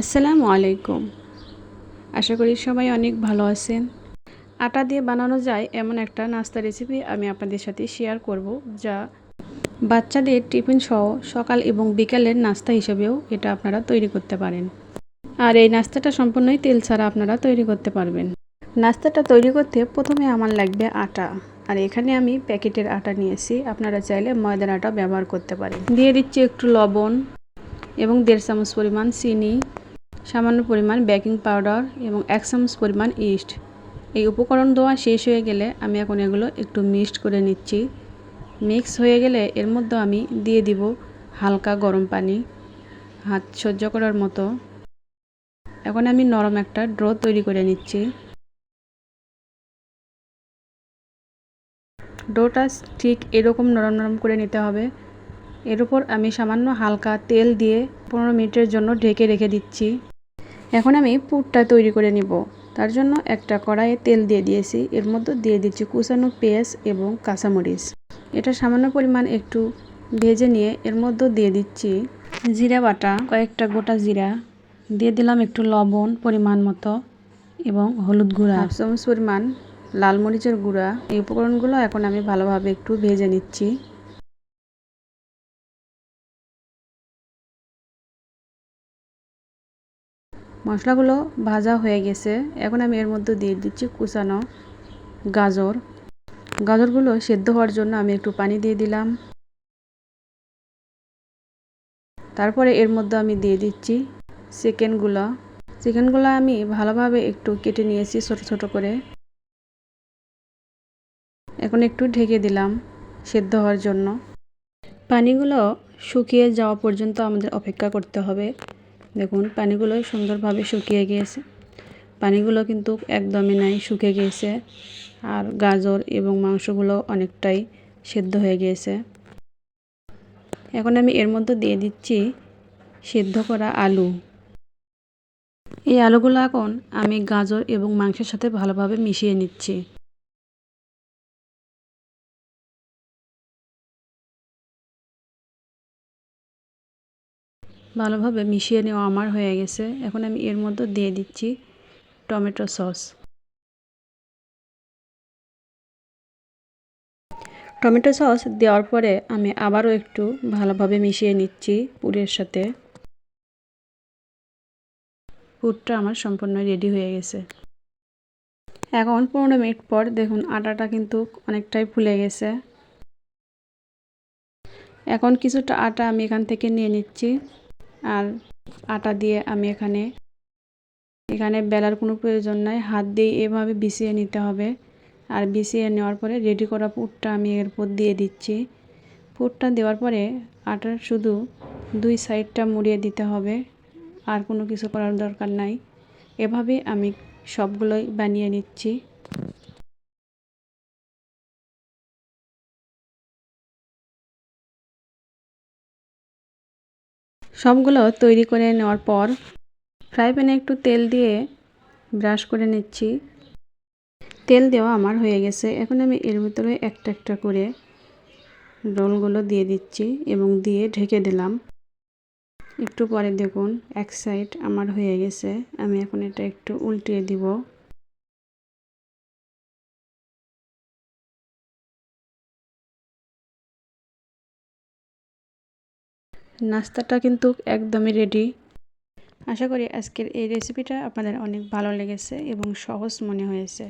আসসালামু আলাইকুম। আশা করি সবাই অনেক ভালো আছেন। আটা দিয়ে বানানো যায় এমন একটা নাস্তা রেসিপি আমি আপনাদের সাথে শেয়ার করব, যা বাচ্চাদের টিফিন সহ সকাল এবং বিকালের নাস্তা হিসেবেও এটা আপনারা তৈরি করতে পারেন। আর এই নাস্তাটা সম্পূর্ণই তেল ছাড়া আপনারা তৈরি করতে পারবেন। নাস্তাটা তৈরি করতে প্রথমে আমার লাগবে আটা, আর এখানে আমি প্যাকেটের আটা নিয়েছি। আপনারা চাইলে ময়দার আটা ব্যবহার করতে পারেন। দিয়ে দিচ্ছি একটু লবণ এবং দেড় চামচ পরিমাণ চিনি। সামান্য পরিমাণ বেকিং পাউডার এবং এক চামচ পরিমাণ ইস্ট। এই উপকরণ দেওয়া শেষ হয়ে গেলে আমি এখন এগুলো একটু মিক্সড করে নিচ্ছি। মিক্স হয়ে গেলে এর মধ্যে আমি দিয়ে দিব হালকা গরম পানি, হাত সহ্য করার মতো। এখন আমি নরম একটা ড্র তৈরি করে নিচ্ছি। ডোটা ঠিক এরকম নরম নরম করে নিতে হবে। এর উপর আমি সামান্য হালকা তেল দিয়ে পনেরো মিনিটের জন্য ঢেকে রেখে দিচ্ছি। এখন আমি পুরটা তৈরি করে নিব। তার জন্য একটা কড়াইয়ে তেল দিয়ে দিয়েছি। এর মধ্যে দিয়ে দিচ্ছি কুচানো পেঁয়াজ এবং কাঁচামরিচ। এটা সামান্য পরিমাণ একটু ভেজে নিয়ে এর মধ্যে দিয়ে দিচ্ছি জিরা বাটা, কয়েকটা গোটা জিরা। দিয়ে দিলাম একটু লবণ পরিমাণ মতো এবং হলুদ গুঁড়া। হাফ চামচ পরিমাণ লাল মরিচের গুঁড়া। এই উপকরণগুলো এখন আমি ভালোভাবে একটু ভেজে নিচ্ছি। মশলাগুলো ভাজা হয়ে গেছে। এখন আমি এর মধ্যে দিয়ে দিচ্ছি কুচানো গাজর। গাজরগুলো সেদ্ধ হওয়ার জন্য আমি একটু পানি দিয়ে দিলাম। তারপরে এর মধ্যে আমি দিয়ে দিচ্ছি চিকেনগুলো। চিকেনগুলো আমি ভালোভাবে একটু কেটে নিয়েছি ছোট ছোট করে। এখন একটু ঢেকে দিলাম সেদ্ধ হওয়ার জন্য। পানিগুলো শুকিয়ে যাওয়া পর্যন্ত আমাদের অপেক্ষা করতে হবে। দেখুন পানিগুলো সুন্দরভাবে শুকিয়ে গিয়েছে। পানিগুলো কিন্তু একদমই নাই, শুকে গিয়েছে। আর গাজর এবং মাংসগুলো অনেকটাই সেদ্ধ হয়ে গিয়েছে। এখন আমি এর মধ্যে দিয়ে দিচ্ছি সেদ্ধ করা আলু। এই আলুগুলো এখন আমি গাজর এবং মাংসের সাথে ভালোভাবে মিশিয়ে নিচ্ছি। ভালোভাবে মিশিয়ে নেওয়া আমার হয়ে গেছে। এখন আমি এর মধ্যে দিয়ে দিচ্ছি টমেটো সস। টমেটো সস দেওয়ার পরে আমি আবারও একটু ভালোভাবে মিশিয়ে নিচ্ছি পুরের সাথে। পুরটা আমার সম্পূর্ণ রেডি হয়ে গেছে। এখন পনেরো মিনিট পর দেখুন আটাটা কিন্তু অনেকটাই ফুলে গেছে। এখন কিছুটা আটা আমি এখান থেকে নিয়ে নিচ্ছি। আর আটা দিয়ে আমি এখানে এখানে বেলার কোনো প্রয়োজন নাই। হাত দিয়ে এভাবে বিছিয়ে নিতে হবে। আর বিছিয়ে নেওয়ার পরে রেডি করা পুরটা আমি এরপর দিয়ে দিচ্ছি। পুরটা দেওয়ার পরে আটার শুধু দুই সাইডটা মুড়িয়ে দিতে হবে। আর কোনো কিছু করার দরকার নাই। এভাবে আমি সবগুলোই বানিয়ে নিচ্ছি। সবগুলো তৈরি করে নেওয়ার পর ফ্রাই প্যানে একটু তেল দিয়ে ব্রাশ করে নিচ্ছি। তেল দেওয়া আমার হয়ে গেছে। এখন আমি এর ভিতরে একটা একটা করে রোলগুলো দিয়ে দিচ্ছি এবং দিয়ে ঢেকে দিলাম। একটু পরে দেখুন, এক সাইড আমার হয়ে গেছে। আমি এখন এটা একটু উল্টিয়ে দিব। নাস্তাটা কিন্তু একদমই রেডি আশা করি আজকের এই রেসিপিটা আপনাদের অনেক ভালো লেগেছে এবং সহজ মনে হয়েছে।